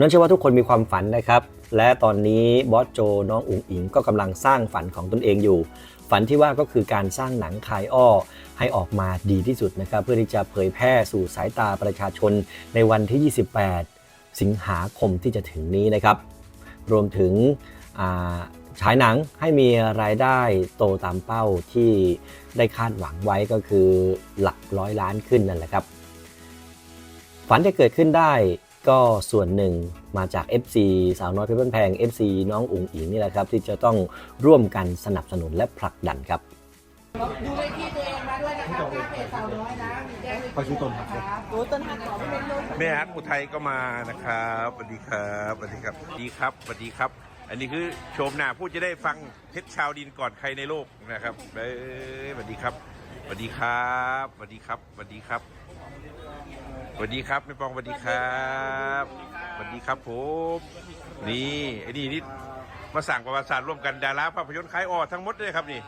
นั่นเชื่อว่าทุกคนมีความฝันนะครับ และตอนนี้บอสโจน้องอุ๋งอิงก็กำลังสร้างฝันของตนเองอยู่ ฝันที่ว่าก็คือการสร้างหนังคายอ้อ ให้ออกมาดีที่สุดนะครับ เพื่อที่จะเผยแพร่สู่สายตาประชาชนในวันที่ 28 สิงหาคมที่จะถึงนี้นะครับ รวมถึงฉายหนังให้มีรายได้โตตามเป้าที่ได้คาดหวังไว้ก็คือหลักร้อยล้านขึ้นนั่นแหละครับ ฝันจะเกิดขึ้นได้ ก็ส่วนหนึ่งมาจาก FC สาวน้อยเพชรบ้านแพง FC น้องอุ๋งอิงนี่แหละครับ ที่จะต้องร่วมกันสนับสนุนและผลักดันครับ ดูเลขที่ตัวเองมาด้วยนะครับหน้าเพจสาวน้อยนะมีแจ้งเลขขอชื่อต้นครับครับโอ้ต้นหักขอไม่เป็นลมแม่ฮักอุทัยก็มานะครับสวัสดีครับสวัสดีครับสวัสดีครับสวัสดีครับ อันนี้คือโชมหน้าผู้จะได้ฟังเพชรชาวดินก่อนใครในโลกนะครับเอ้ยสวัสดีครับสวัสดีครับสวัสดีครับสวัสดีครับ สวัสดีครับแม่ปองสวัสดีครับสวัสดีครับผมนี่ไอ้นี่นี่มาสั่งประวัติศาสตร์ร่วมกันดาราภาพยนตร์ขายออทั้งหมดเลยครับนี่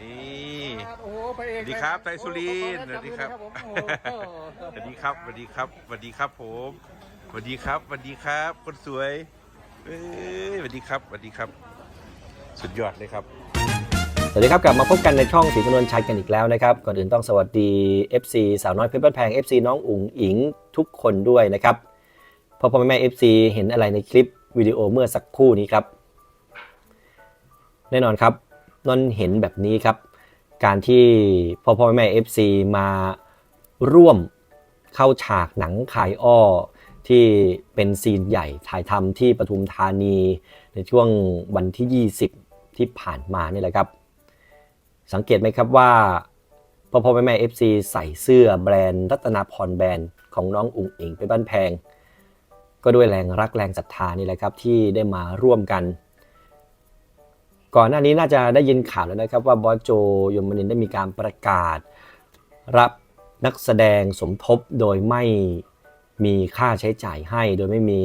นี่โอ้โหไปเอสวัสดีครับไทยสุรินทร์สวัสดีครับสวัสดีครับสวัสดีครับสวัสดีครับผมสวัสดีครับสวัสดีครับ คนสวยเอ้ยสวัสดีครับสวัสดีครับ สุดยอดเลยครับ สวัสดีครับกลับมาพบกันในช่องสีจำนวนชัยกันอีกแล้วนะครับก่อนอื่นต้องสวัสดี FC สาวน้อยเพชรบ้านแพง FC น้องอุ๋งอิงทุกคนด้วยนะครับพ่อพ่อแม่แม่ FC เห็นอะไรในคลิปวิดีโอเมื่อสักครู่นี้ครับ แน่นอนครับนนเห็นแบบนี้ครับ การที่พ่อพ่อแม่แม่ FC มาร่วมเข้าฉากหนังขายอ้อที่เป็นซีนใหญ่ถ่ายทำที่ปทุมธานีในช่วงวันที่ 20 ที่ผ่านมานี่แหละครับ สังเกตไหมครับว่าพ่อพ่อแม่แม่เอฟซีใส่เสื้อแบรนด์รัตนาพรแบรนด์ของน้องอุ๋งอิงไปบ้านแพง ก็ด้วยแรงรักแรงศรัทธานี่แหละครับที่ได้มาร่วมกัน ก่อนหน้านี้น่าจะได้ยินข่าวแล้วนะครับว่าบอสโจยมนินได้มีการประกาศ รับนักแสดงสมทบโดยไม่มีค่าใช้จ่ายให้ โดยไม่มี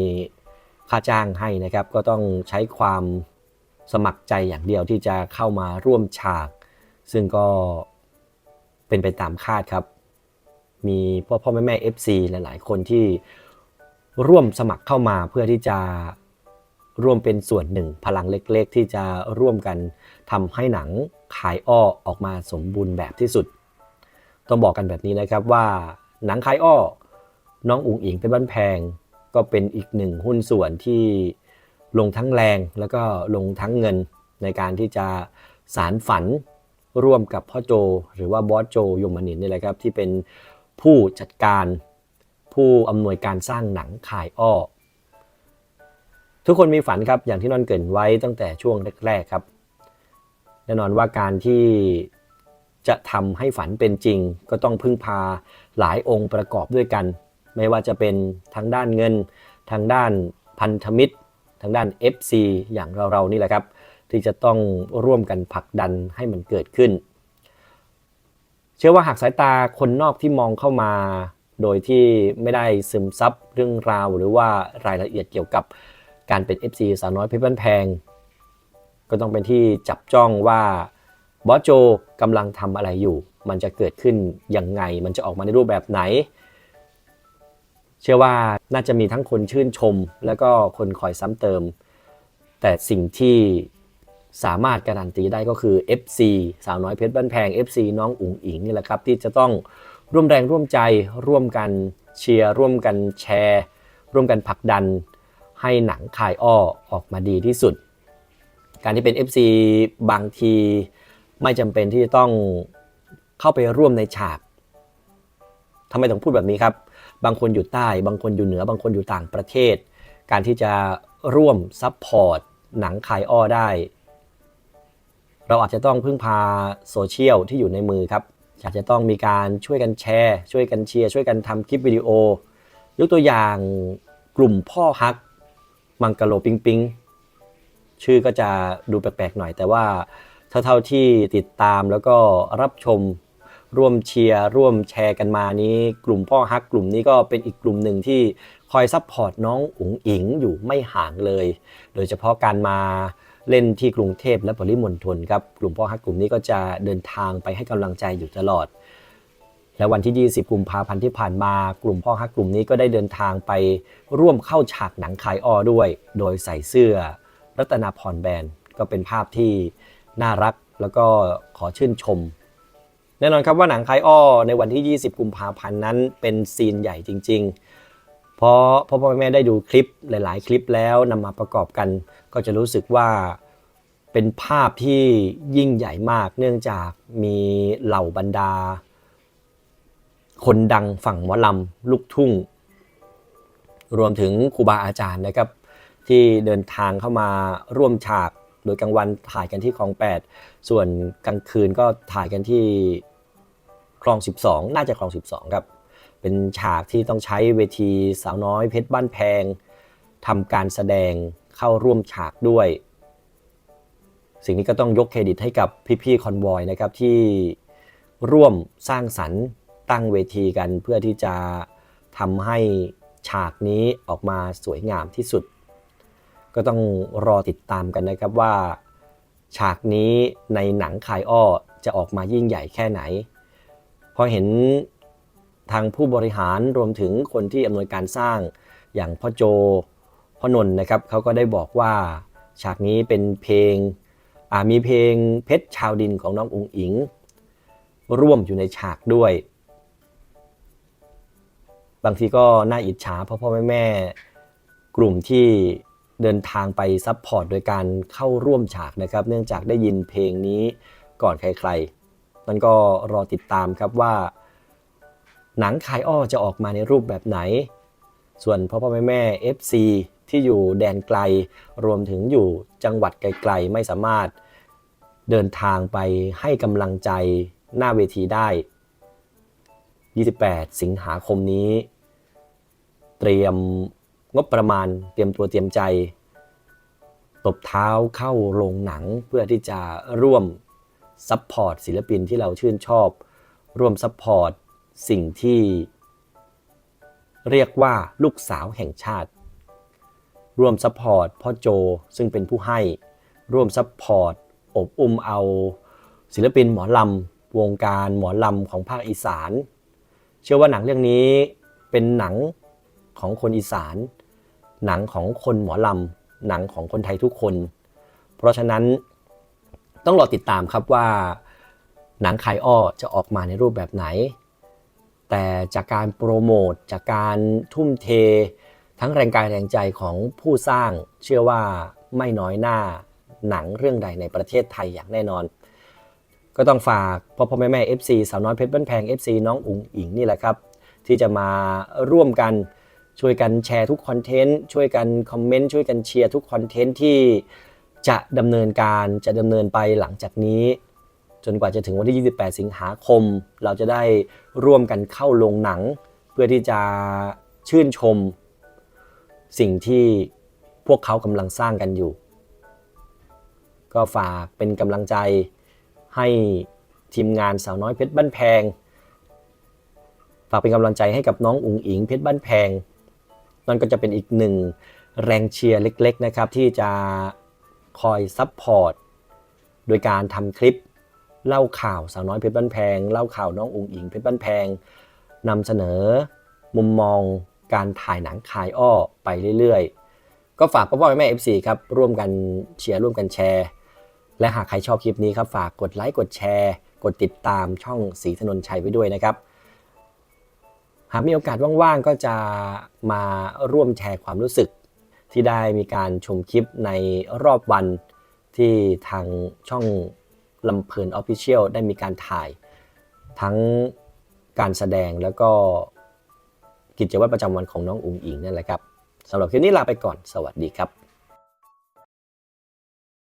ค่าจ้างให้นะครับ ก็ต้องใช้ความสมัครใจอย่างเดียวที่จะเข้ามาร่วมฉาก ซึ่งก็เป็นไปตามคาดครับ มีพ่อพ่อแม่แม่ FC หลาย ๆ คนที่ร่วมสมัครเข้ามาเพื่อที่จะร่วมเป็นส่วนหนึ่งพลังเล็กๆ ที่จะร่วมกันทำให้หนังขายอ้อออกมาสมบูรณ์แบบที่สุด ต้องบอกกันแบบนี้นะครับว่าหนังขายอ้อ น้องอุ๋งอิงเป็นบ้านแพง ก็เป็นอีกหนึ่งหุ้นส่วนที่ลงทั้งแรงแล้วก็ลงทั้งเงินในการที่จะสารฝัน ร่วมกับพ่อโจ หรือว่าบอสโจยมนินนี่แหละครับที่เป็นผู้จัดการผู้อำนวยการสร้างหนังขายอ้อ ทุกคนมีฝันครับอย่างที่นอนเกินไว้ตั้งแต่ช่วงแรกๆครับ แน่นอนว่าการที่จะทำให้ฝันเป็นจริง ก็ต้องพึ่งพาหลายองค์ประกอบด้วยกัน ไม่ว่าจะเป็นทางด้านเงิน ทางด้านพันธมิตร ทางด้าน FC อย่างเราๆนี่แหละครับ ที่จะต้องร่วมกันผลักดันให้มันเกิดขึ้น เชื่อว่าหากสายตาคนนอกที่มองเข้ามา โดยที่ไม่ได้ซึมซับเรื่องราวหรือว่ารายละเอียดเกี่ยวกับการเป็น FC สาวน้อยเพชรบ้านแพง ก็ต้องเป็นที่จับจ้องว่าบอสโจกำลังทำอะไรอยู่ มันจะเกิดขึ้นยังไง มันจะออกมาในรูปแบบไหน เชื่อว่าน่าจะมีทั้งคนชื่นชม แล้วก็คนคอยซ้ำเติม แต่สิ่งที่ สามารถการันตีได้ก็คือ FC สาวน้อยเพชรบ้านแพง FC น้องอุ๋งอิงนี่แหละครับ ที่จะต้องร่วมแรงร่วมใจร่วมกันเชียร์ร่วมกันแชร์ ร่วมกันผลักดัน ให้หนังคายอ้อออกมาดีที่สุด การที่เป็น FC บางทีไม่จำเป็นที่จะต้องเข้าไปร่วมในฉากทำไมถึงพูดแบบนี้ครับ บางคนอยู่ใต้ บางคนอยู่เหนือ บางคนอยู่ต่างประเทศ การที่จะร่วมซัพพอร์ตหนังขายอ้อได้ เราอาจจะต้องพึ่งพาโซเชียลที่อยู่ในมือครับอาจจะต้องมีการช่วยกันแชร์ ช่วยกันเชียร์ ช่วยกันทำคลิปวิดีโอ ยกตัวอย่างกลุ่มพ่อฮัก มังกะโลปิงปิงชื่อก็จะดูแปลกๆหน่อย แต่ว่าเท่าๆที่ติดตามแล้วก็รับชมร่วมเชียร์ร่วมแชร์กันมานี้ กลุ่มพ่อฮักกลุ่มนี้ก็เป็นอีกกลุ่มหนึ่งที่คอยซัพพอร์ตน้องอุ๋งอิงอยู่ไม่ห่างเลย โดยเฉพาะการมา เล่นที่กรุงเทพและปริมณฑลครับกลุ่มพ่อฮักกลุ่มนี้ก็จะเดินทางไปให้กำลังใจอยู่ตลอด และวันที่ 20 กุมภาพันธ์ที่ผ่านมา กลุ่มพ่อฮักกลุ่มนี้ก็ได้เดินทางไปร่วมเข้าฉากหนังขายอ้อด้วย โดยใส่เสื้อ รัตนาพรแบนก็เป็นภาพที่น่ารักแล้วก็ขอชื่นชม แน่นอนครับว่าหนังคายอ้อในวันที่ 20 กุมภาพันธ์นั้นเป็นซีนใหญ่จริง ๆ เพราะพ่อพ่อแม่ได้ดูคลิปหลาย ๆ คลิปแล้วนำมาประกอบกัน ก็จะรู้สึกว่าเป็นภาพที่ยิ่งใหญ่มาก เนื่องจากมีเหล่าบรรดา คนดังฝั่งหมอลำลูกทุ่ง รวมถึงครูบาอาจารย์นะครับ ที่เดินทางเข้ามาร่วมฉาก โดยกลางวันถ่ายกันที่คลอง 8 ส่วนกลางคืนก็ถ่ายกันที่คลอง 12 น่าจะคลอง 12 ครับ เป็นฉากที่ต้องใช้เวทีสาวน้อยเพชรบ้านแพงทำการแสดงเข้าร่วมฉากด้วย สิ่งนี้ก็ต้องยกเครดิตให้กับพี่ๆคอนวอยนะครับที่ร่วมสร้างสรรค์ตั้งเวทีกันเพื่อที่จะทำให้ฉากนี้ออกมาสวยงามที่สุด ก็ต้องรอติดตามกันนะครับว่า ฉากนี้ในหนังคายอ้อจะออกมายิ่งใหญ่แค่ไหน พอเห็น ทางผู้บริหารรวมถึงคนที่อำนวยการสร้างอย่างพ่อโจพ่อนนท์นะครับเขาก็ได้บอกว่าฉากนี้เป็นเพลงมีเพลงเพชรชาวดินของน้องอุ๋งอิง ร่วมอยู่ในฉากด้วย บางทีก็น่าอิจฉาพ่อพ่อแม่แม่กลุ่มที่เดินทางไปซัพพอร์ตโดยการเข้าร่วมฉากนะครับ เนื่องจากได้ยินเพลงนี้ก่อนใครๆมันก็รอติดตามครับว่า หนังคายอ้อจะออกมาในรูปแบบไหน ส่วนพ่อพ่อแม่แม่ FC ที่อยู่แดนไกล รวมถึงอยู่จังหวัดไกลๆ ไม่สามารถเดินทางไปให้กำลังใจหน้าเวทีได้ 28 สิงหาคมนี้ เตรียมงบประมาณเตรียมตัวเตรียมใจ ตบเท้าเข้าโรงหนังเพื่อที่จะร่วมซัพพอร์ตศิลปินที่เราชื่นชอบ ร่วมซัพพอร์ต สิ่งที่เรียกว่าลูกสาวแห่งชาติ ร่วมซัพพอร์ตพ่อโจซึ่งเป็นผู้ให้ ร่วมซัพพอร์ตอบอุ้มเอาศิลปินหมอลำวงการหมอลำของภาคอีสาน เชื่อว่าหนังเรื่องนี้เป็นหนังของคนอีสาน หนังของคนหมอลำหนังของคนไทยทุกคน เพราะฉะนั้นต้องรอติดตามครับว่า หนังขายอ้อจะออกมาในรูปแบบไหน แต่จากการโปรโมทจากการทุ่มเท ทั้งแรงกายแรงใจของผู้สร้าง เชื่อว่าไม่น้อยหน้าหนังเรื่องใดในประเทศไทยอย่างแน่นอน ก็ต้องฝากพ่อพ่อแม่แม่ FC สาวน้อยเพชรบ้านแพง FC น้องอุ๋งอิงนี่แหละครับ ที่จะมาร่วมกันช่วยกันแชร์ทุกคอนเทนต์ช่วยกันคอมเมนต์ช่วยกันเชียร์ทุกคอนเทนต์ที่จะดำเนินการจะดำเนินไปหลังจากนี้ จนกว่าจะถึงวันที่ 28 สิงหาคม เราจะได้ร่วมกันเข้าโรงหนัง เพื่อที่จะชื่นชม สิ่งที่พวกเขากำลังสร้างกันอยู่ ก็ฝากเป็นกำลังใจให้ทีมงานสาวน้อยเพชรบ้านแพง ฝากเป็นกำลังใจให้กับน้องอุ๋งอิงเพชรบ้านแพง นั่นก็จะเป็นอีกหนึ่งแรงเชียร์เล็กๆนะครับที่จะคอยซัพพอร์ตโดยการทำคลิป เล่าข่าวสาวน้อยเพชรบ้านแพง เล่าข่าวน้องอุ๋งอิงเพชรบ้านแพงนำเสนอมุมมองการถ่ายหนังขายอ้อไปเรื่อยๆ ก็ฝากพ่อพ่อแม่แม่ FC ครับร่วมกันเชียร์ร่วมกันแชร์ และหากใครชอบคลิปนี้ครับฝากกดไลค์กดแชร์ กดติดตามช่องสีถนนชัยไว้ด้วยนะครับหากมีโอกาสว่างๆ ก็จะมาร่วมแชร์ความรู้สึก ที่ได้มีการชมคลิปในรอบวันที่ทางช่อง ลำเพลินออฟฟิเชียลได้มีการถ่ายทั้งการแสดงแล้วก็กิจวัตรประจำวันของน้องอุ๋งอิงนั่นแหละครับสำหรับคลิปนี้ลาไปก่อนสวัสดีครับ